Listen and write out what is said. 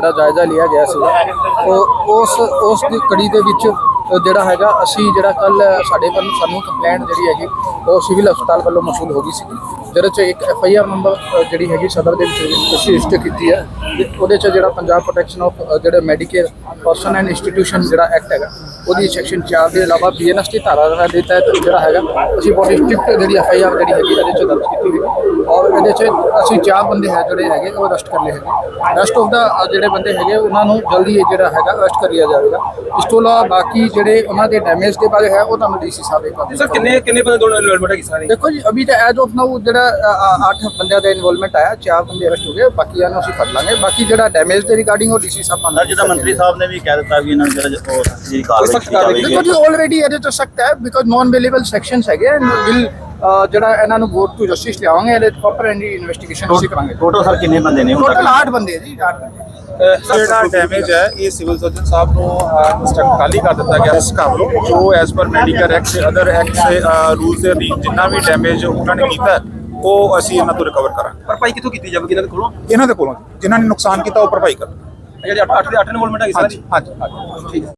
ਜਿਹੜਾ ਜਾਇਜ਼ਾ ਲਿਆ ਗਿਆ ਸੀ ਉਹ ਉਸ ਉਸ ਦੀ ਕੜੀ ਦੇ ਵਿੱਚ ਜਿਹੜਾ ਹੈਗਾ, ਅਸੀਂ ਜਿਹੜਾ ਕੱਲ ਸਾਡੇ ਵੱਲੋਂ ਸਾਨੂੰ ਕੰਪਲੇਂਟ ਜਿਹੜੀ ਹੈਗੀ, ਉਹ ਸਿਵਲ ਹਸਪਤਾਲ ਵੱਲੋਂ ਮਸੂਲ ਹੋ ਗਈ ਸੀ। ਜਿਹਦੇ ਚ ਇੱਕ ਐਫ ਆਈ ਆਰ ਨੰਬਰ ਜਿਹੜੀ ਹੈਗੀ ਸਦਰ ਦੇ ਵਿੱਚ ਅਸੀਂ ਰਜਿਸਟਰ ਕੀਤੀ ਹੈ ਉਹਦੇ ਚ ਜਿਹੜਾ ਪੰਜਾਬ ਪ੍ਰੋਟੈਕਸ਼ਨ ਆਫ ਜਿਹੜਾ ਮੈਡੀਕੇਅਰ ਪਰਸਨ ਐਂਡ ਇੰਸਟੀਟਿਊਸ਼ਨ ਜਿਹੜਾ ਐਕਟ ਹੈਗਾ, ਉਹਦੀ ਸੈਕਸ਼ਨ 4 ਦੇ ਇਲਾਵਾ ਬੀਐਨਐਸ ਦੀ ਧਾਰਾ ਦੇ ਤਹਿਤ ਜਿਹੜਾ ਹੈਗਾ, ਅਸੀਂ ਬਹੁਤ ਸਟ੍ਰਿਕਟ ਜਿਹੜੀ ਐਫ ਆਈ ਆਰ ਜਿਹੜੀ ਹੈਗੀ, ਇਹਦੇ ਚ ਦਰਜ ਕੀਤੀ ਹੋਈ ਔਰ ਇਹਦੇ ਚ ਅਸੀਂ ਚਾਰ ਬੰਦੇ ਹੈ ਜਿਹੜੇ ਹੈਗੇ, ਉਹ ਅਰੈਸਟ ਕਰ ਲਏ ਹੈਗੇ। ਰੈਸਟ ਆਫ ਦਾ ਜਿਹੜੇ ਬੰਦੇ ਹੈਗੇ, ਉਹਨਾਂ ਨੂੰ ਜਲਦੀ ਜਿਹੜਾ ਹੈਗਾ ਅਰੈਸਟ ਕਰ ਲਿਆ ਜਾਵੇਗਾ। ਇਸ ਤੋਂ ਇਲਾਵਾ ਬਾਕੀ ਜਿਹੜੇ ਉਹਨਾਂ ਦੇ ਡੈਮੇਜ ਦੇ ਬਾਰੇ ਹੈ ਉਹ ਤੁਹਾਨੂੰ ਡੀਸੀ ਸਾਹਿਬ ਇਹ ਕਰ ਸਰ ਕਿੰਨੇ ਕਿੰਨੇ ਬੰਦੇ ਦੋਨੋਂ ਇਨਵੋਲਵਮੈਂਟ ਹੈ ਸਾਰੇ? ਦੇਖੋ ਜੀ ਅਭੀ ਤਾਂ ਐਜ਼ ਆਫ ਨਾਊ ਜਿਹੜਾ 8 ਬੰਦਿਆਂ ਦਾ ਇਨਵੋਲਵਮੈਂਟ ਆਇਆ ਚਾਰ ਬੰਦੇ ਅਰੈਸਟ ਹੋ ਗਏ ਬਾਕੀਆਂ ਨੂੰ ਅਸੀਂ ਫੜ ਲਾਂਗੇ। ਬਾਕੀ ਜਿਹੜਾ ਡੈਮੇਜ ਦੇ ਰਿਗਾਰਡਿੰਗ ਉਹ ਡੀਸੀ ਸਾਹਿਬ ਸਰ ਜਿੱਦਾਂ ਮੰਤਰੀ ਸਾਹਿਬ ਨੇ। ਵੀ ਕਹਿ ਦਿੱਤਾ ਵੀ ਇਹਨਾਂ ਨੂੰ ਜਿਹੜਾ ਉਹ ਜਿਹੜੀ ਕਾਰਵਾਈ ਦੇਖੋ ਜੀ ਆਲਰੇਡੀ ਇਹਦੇ ਚ ਸਖਤ ਹੈ ਬਿਕੋਜ਼ ਨਾਨ ਅਵੇਲੇਬਲ ਸੈਕਸ਼ਨਸ ਹੈਗੇ ਐਂਡ ਵਿਲ ਜਿਹੜਾ ਇਹਨਾਂ ਨੂੰ ਵੋਟ ਟੂ ਜਸਟਿਸ ਲਿਆਵਾਂਗੇ ਇਹਦੇ ਪ੍ਰੋਪਰ ਐਂਡ ਇਨਵੈਸਟੀਗੇਸ਼ਨ ਅਸੀਂ ਕਰਾਂਗੇ। ਟੋਟਲ ਸਰ ਕਿੰਨੇ ਬੰਦੇ ਨੇ ਟੋਟਲ ਤੱਕ? 8 ਬੰਦੇ ਜੀ 8 ਬੰਦੇ। ਜਿਹੜਾ ਡੈਮੇਜ ਹੈ ਇਹ ਸਿਵਲ ਸਰਜਨ ਸਾਹਿਬ ਨੂੰ ਇੰਸਟਰਕਟ ਖਾਲੀ ਕਰ ਦਿੱਤਾ ਗਿਆ ਇਸ ਕੰਮ ਨੂੰ। ਜੋ as per medical act other act ਦੇ ਰੂਲਸ ਦੇ ਅਧੀਨ ਜਿੰਨਾ ਵੀ ਡੈਮੇਜ ਉਹਨਾਂ ਨੇ ਕੀਤਾ ਉਹ ਅਸੀਂ ਇਹਨਾਂ ਤੋਂ ਰਿਕਵਰ ਕਰਾਂਗੇ। ਭਰਪਾਈ ਕਿੱਥੋਂ ਕੀਤੀ ਜਾਵੇਗੀ ਇਹਨਾਂ ਦੇ ਕੋਲੋਂ? ਇਹਨਾਂ ਦੇ ਕੋਲੋਂ ਜਿਨ੍ਹਾਂ ਨੇ ਨੁਕਸਾਨ ਕੀਤਾ ਉਹ ਭਰਪਾਈ ਕਰ ਜਿਹੜੇ 8 8 ਦੇ 8 ਇਨਵੋਲਵਮੈਂਟ ਹੈ ਸਾਰੇ ਹਾਂਜੀ ਠੀਕ ਹੈ।